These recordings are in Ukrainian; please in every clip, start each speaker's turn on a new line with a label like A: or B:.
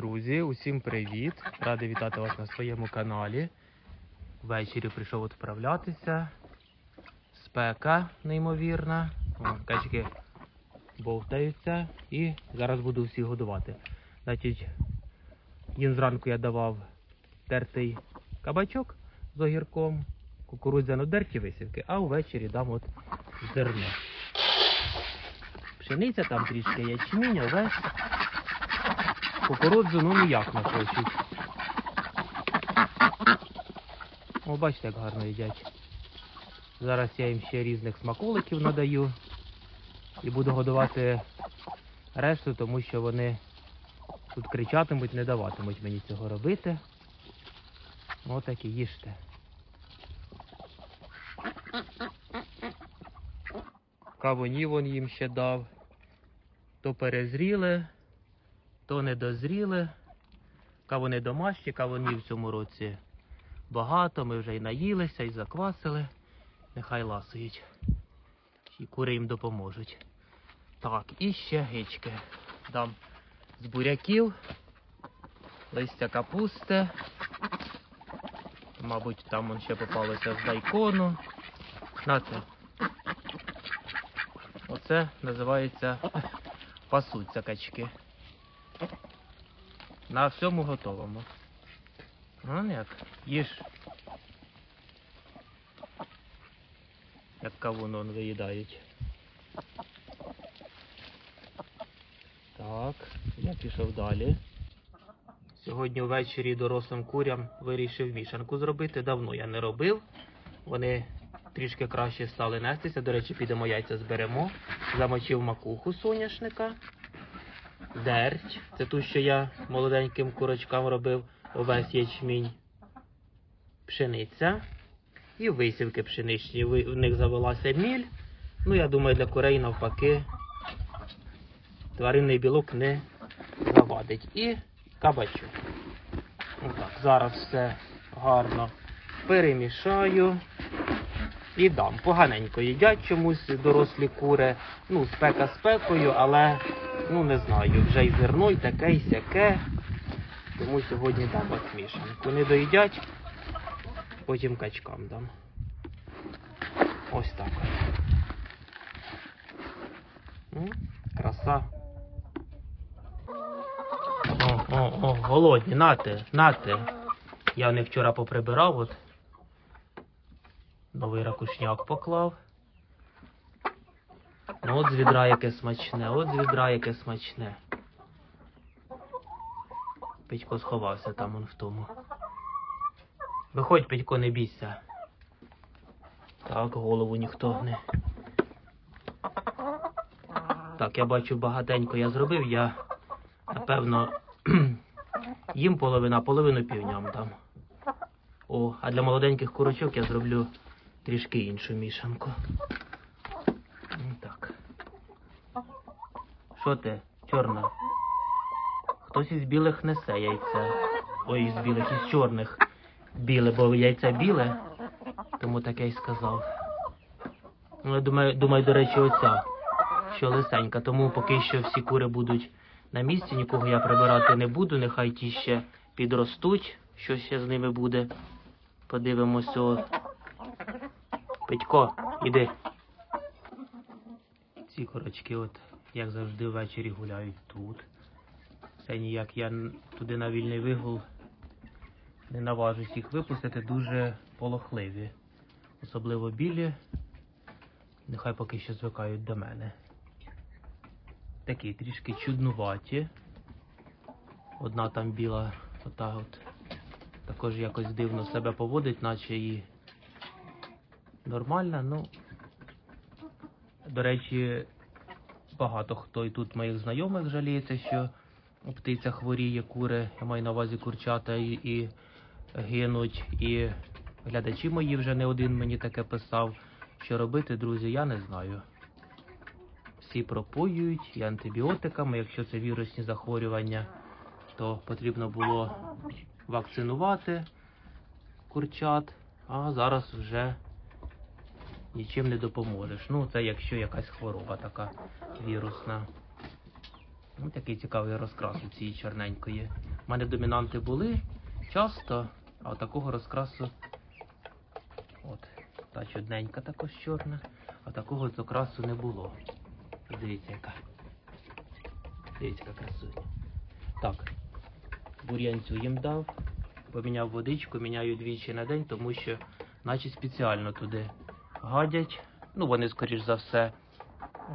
A: Друзі, усім привіт! Радий вітати вас на своєму каналі. Ввечері прийшов відправлятися. Спека неймовірна. О, качки бовтаються і зараз буду всіх годувати. Значить, зранку я давав тертий кабачок з огірком, кукурудзяно дерті висівки, а ввечері дам от зерно. Пшениця там трішки ячмінь, овес. Кукурудзу ну ніяк не хочуть. О, бачите, як гарно їдять. Зараз я їм ще різних смаколиків надаю і буду годувати решту, тому що вони тут кричатимуть, не даватимуть мені цього робити. Отак і їжте. Кавуні вон їм ще дав. То перезріли, то недозріли. Кавуни домашні, кавунів в цьому році багато. Ми вже й наїлися, і заквасили. Нехай ласують. І кури їм допоможуть. Так, і ще гички. Дам з буряків, листя капусти. Мабуть, там вон ще попалося з дайкону. На це. Оце називається пасуться качки. На всьому готовому. Ну як, їж. Як кавун он виїдають. Так, я пішов далі. Сьогодні ввечері дорослим курям вирішив мішанку зробити. Давно я не робив. Вони трішки краще стали нестися. До речі, підемо яйця зберемо. Замочив макуху соняшника. Дерть. Це ту, що я молоденьким курочкам робив овес ячмінь. Пшениця. І висівки пшеничні. В них завелася міль. Ну, я думаю, для курей навпаки тваринний білок не завадить. І кабачок. Отак, зараз все гарно перемішаю. І дам. Поганенько їдять чомусь дорослі кури. Ну, спека спекою, але ну не знаю, вже й зерно, і таке, і сяке. Тому сьогодні дам от мішанку. Не доїдять, потім качкам дам. Ось так. от. М, Краса. О, о, о, голодні, нате, нате. Я не вчора поприбирав, от. Новий ракушняк поклав. От з відра яке смачне, от з відра яке смачне. Петько сховався там он в тому. Виходь, Петько, не бійся. Так, голову ніхто не. Так, я бачу багатенько я зробив, я напевно їм половина, половину півням дам. О, а для молоденьких курочок я зроблю трішки іншу мішанку. М, Так. Що ти, чорна? Хтось із білих несе яйця. Ой, із білих, із чорних. Біле, бо яйця біле, тому таке й сказав. Ну, думаю, думаю, до речі, оця, що лисенька, тому поки що всі кури будуть на місці, нікого я прибирати не буду, нехай ті ще підростуть, що ще з ними буде. Подивимося. Петько, іди. Ці корочки, от, як завжди, ввечері гуляють тут. Це ніяк я туди на вільний вигул не наважусь їх випустити, дуже полохливі. Особливо білі. Нехай поки що звикають до мене. Такі трішки чуднуваті. Одна там біла, ота от також якось дивно себе поводить, наче і нормальна, ну. До речі, багато хто і тут моїх знайомих жаліється, що птиця хворіє, кури, я маю на увазі курчата і, і гинуть. І глядачі мої вже не один мені таке писав. Що робити, друзі, я не знаю. Всі пропоюють і антибіотиками. Якщо це вірусні захворювання, то потрібно було вакцинувати курчат, а зараз вже нічим не допоможеш. Ну, це якщо якась хвороба така вірусна. Ну, такий цікавий розкрас у цієї чорненької У мене домінанти були часто, а такого розкрасу. От, та чудненька також чорна, а такого розкрасу не було. Дивіться, яка. Дивіться, яка красуня. Так, бур'янцю їм дав, поміняв водичку, міняю двічі на день, тому що наче спеціально туди гадять. Ну, вони, скоріш за все,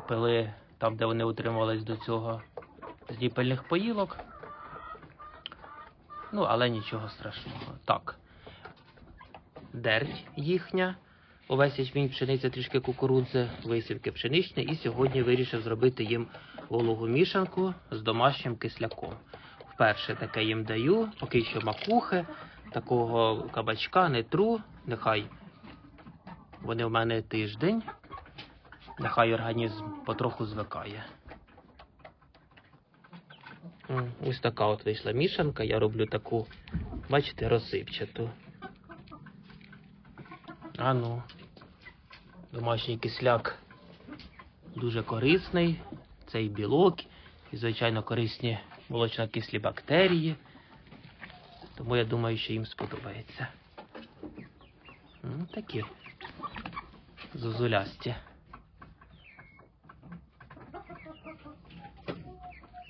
A: пили там, де вони утримувались до цього з поїлок. Ну, але нічого страшного. Так. Дерть їхня. Увесь ячмінь, пшениця, трішки кукурудзи, висівки пшеничні. І сьогодні вирішив зробити їм вологу мішанку з домашнім кисляком. Вперше таке їм даю, поки що макухи, такого кабачка не тру. Нехай вони в мене тиждень. Нехай організм потроху звикає. Ось така от вийшла мішанка. Я роблю таку, бачите, розсипчату. А ну, домашній кисляк дуже корисний. Це і білок, і, звичайно, корисні молочно-кислі бактерії. Тому я думаю, що їм сподобається. Ну, такі зозулясті.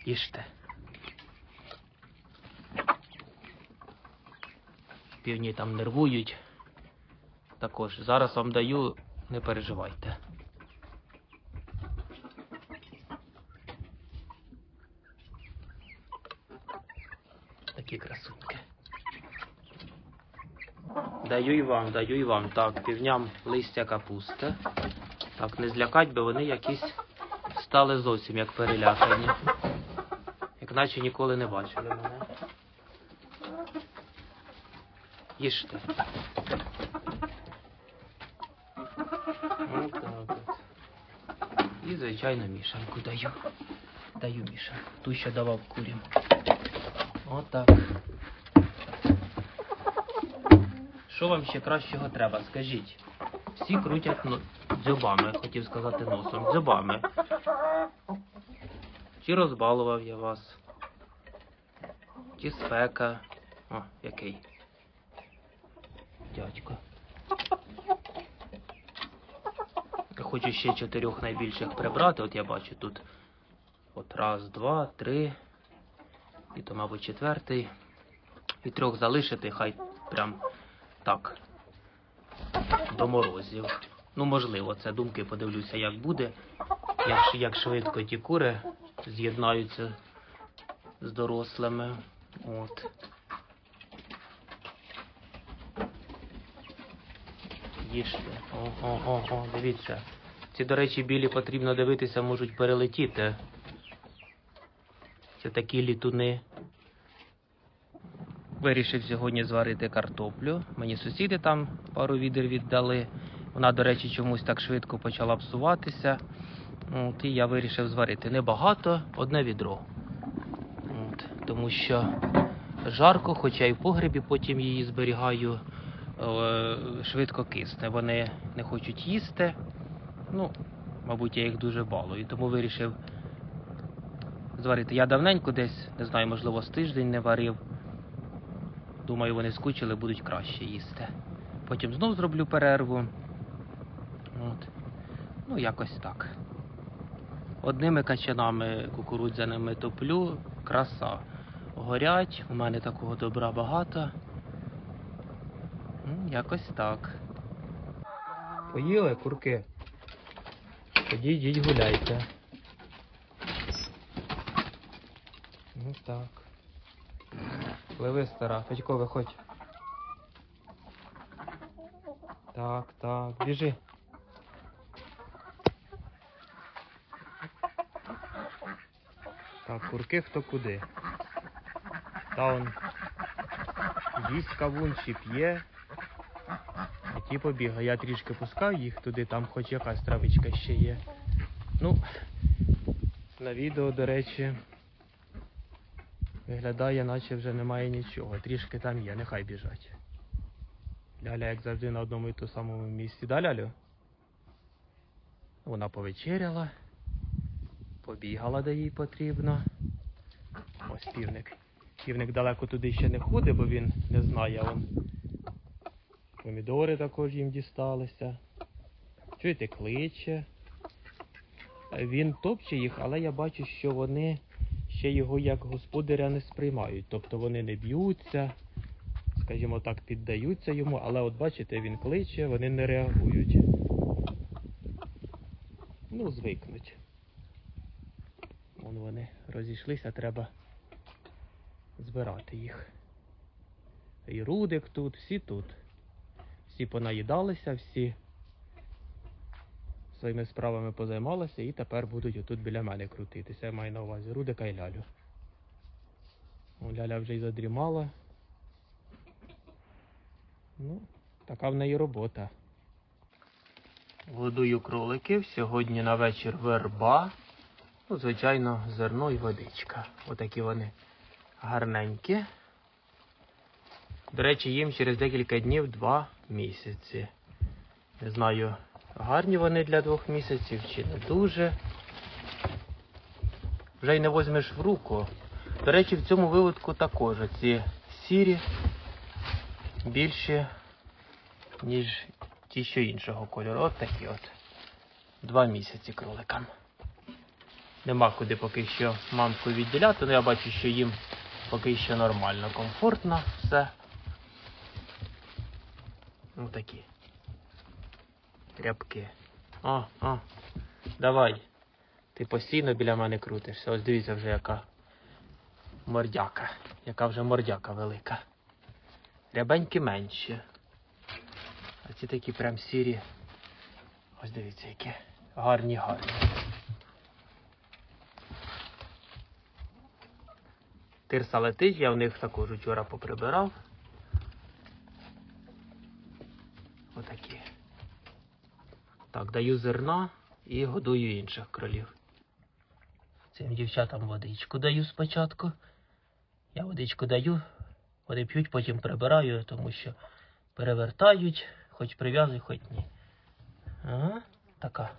A: Їжте. Півні там нервують. Також зараз вам даю, не переживайте. Такі красунки. Даю і вам, даю і вам. Так, півням листя капусти. Так, не злякать, бо вони якісь стали зовсім як перелякані. Як наче ніколи не бачили мене. Їжте. Отак от. І, звичайно, мішанку даю. Даю мішанку. Ту ще давав курям. Отак. Що вам ще кращого треба? Скажіть. Всі крутять но... дзьобами, хотів сказати носом. Дзьобами. Чи розбалував я вас? Чи спека? О, який. Дядько. Я хочу ще чотирьох найбільших прибрати. От я бачу тут. От раз, два, три. І то, мабуть, четвертий. І трьох залишити, хай прям так. До морозів. Ну, можливо, це думки, подивлюся, як буде. Як, як швидко ті кури з'єднаються з дорослими. От. Їжте. О, о, о, о, дивіться. Ці, до речі, білі потрібно дивитися, можуть перелетіти. Це такі літуни. Вирішив сьогодні зварити картоплю. Мені сусіди там пару відер віддали. Вона, до речі, чомусь так швидко почала псуватися. От, і я вирішив зварити небагато, одне відро. От, тому що жарко, хоча й в погребі потім її зберігаю, е, швидко кисне. Вони не хочуть їсти. Ну, мабуть, я їх дуже балую, тому вирішив зварити. Я давненько десь, не знаю, можливо, з тиждень не варив. Думаю, вони скучили, будуть краще їсти. Потім знов зроблю перерву. От. Ну, якось так. Одними качанами кукурудзяними топлю, краса. Горять, у мене такого добра багато. Якось так. Поїли курки? Тоді йдіть гуляйте. Ну так. Пливи, стара. Федько, виходь. Так, так, біжи. Так, курки хто куди. Та он їсть кавун чи п'є. А ті побігли. Я трішки пускав їх туди, там хоч якась травичка ще є. Ну, на відео, до речі, виглядає, наче вже немає нічого. Трішки там є, нехай біжать. Ляля, як завжди, на одному і тому самому місці. Да, Лялю? Вона повечеряла, побігала, де їй потрібно. Ось півник. Півник далеко туди ще не ходить, бо він не знає. Он. Помідори також їм дісталися. Чуєте, кличе. Він топче їх, але я бачу, що вони ще його як господаря не сприймають. Тобто вони не б'ються, скажімо так, піддаються йому, але от бачите, він кличе, вони не реагують. Ну, звикнуть. Вон вони розійшлися, треба збирати їх. І Рудик тут, всі тут. Всі понаїдалися, всі своїми справами позаймалися і тепер будуть отут біля мене крутитися. Я маю на увазі Рудика і Лялю. О, Ляля вже й задрімала. Ну, така в неї робота. Годую кроликів. Сьогодні на вечір верба. Ну, звичайно, зерно і водичка. Отакі вони гарненькі. До речі, їм через декілька днів два місяці. Не знаю, гарні вони для двох місяців чи не дуже. Вже й не возьмеш в руку. До речі, в цьому виводку також ці сірі більші, ніж ті, що іншого кольору. От такі от. Два місяці кроликам. Нема куди поки що мамку відділяти, але я бачу, що їм поки що нормально, комфортно все. Ну такі. Рябки. О, о, давай. Ти постійно біля мене крутишся. Ось дивіться вже яка мордяка. Яка вже мордяка велика. Рябенькі менші. А ці такі прям сірі. Ось дивіться, які гарні гарні. Тирса летить, я в них також вчора поприбирав. Отакі. Так, даю зерна і годую інших кролів. Цим дівчатам водичку даю спочатку. Я водичку даю, вони п'ють, потім прибираю, тому що перевертають, хоч прив'язуй, хоч ні. Ага, така.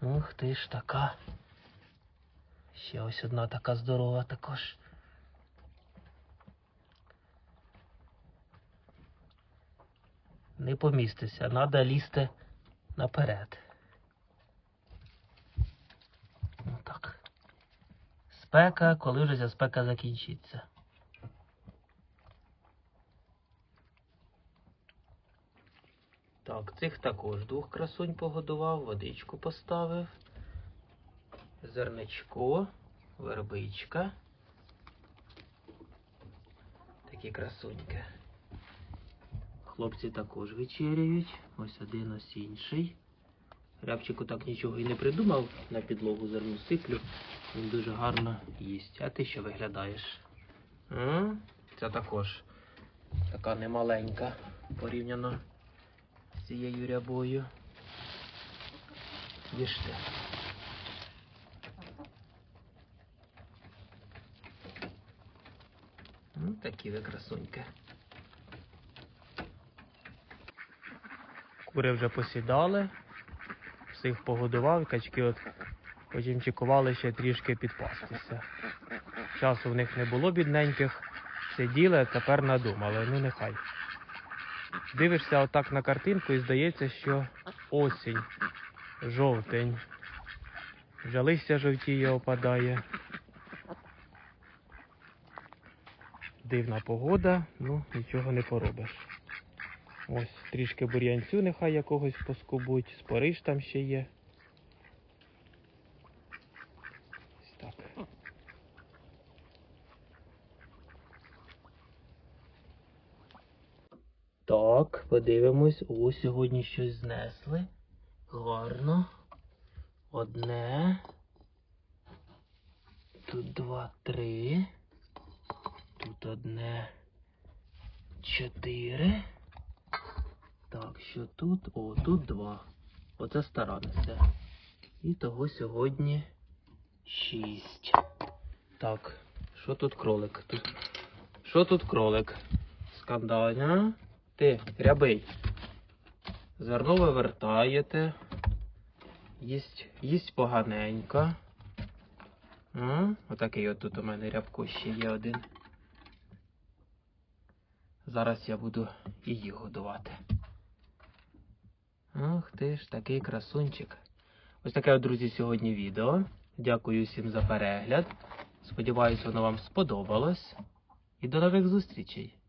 A: Ух ти ж така. Ще ось одна така здорова також. Не помістися, треба лізти наперед. Ну так. Спека, коли вже ця спека закінчиться. Так, цих також двох красунь погодував, водичку поставив. Зерничко, вербичка. Такі красуньки. Хлопці також вечеряють. Ось один, ось інший. Рябчику так нічого і не придумав, на підлогу зерну сиплю. Він дуже гарно їсть. А ти що виглядаєш? М? Це також така немаленька порівняно з цією рябою. Їжте. Ну, такі ви красуньки. Кури вже посідали, всіх погодував, качки от потім чекували ще трішки підпастися. Часу в них не було бідненьких, сиділи, а тепер надумали, ну нехай. Дивишся отак на картинку і здається, що осінь, жовтень. Вже листя жовтіє опадає. Дивна погода, ну нічого не поробиш. Ось трішки бур'янцю нехай якогось поскубуть, спориш там ще є. Ось так. Так, подивимось. О, сьогодні щось знесли. Гарно. Одне. Тут два, три. Тут одне. Чотири. Так, що тут? О, тут два. Оце стара несе. І того сьогодні шість. Так, що тут кролик? Тут... Що тут кролик? Скандальня. Ти, рябий. Зерно ви вертаєте. Їсть, їсть поганенько. А? Отакий от тут у мене рябко ще є один. Зараз я буду їх годувати. Ах ти ж такий красунчик. Ось таке, друзі, сьогодні відео. Дякую всім за перегляд. Сподіваюсь, воно вам сподобалось. І до нових зустрічей!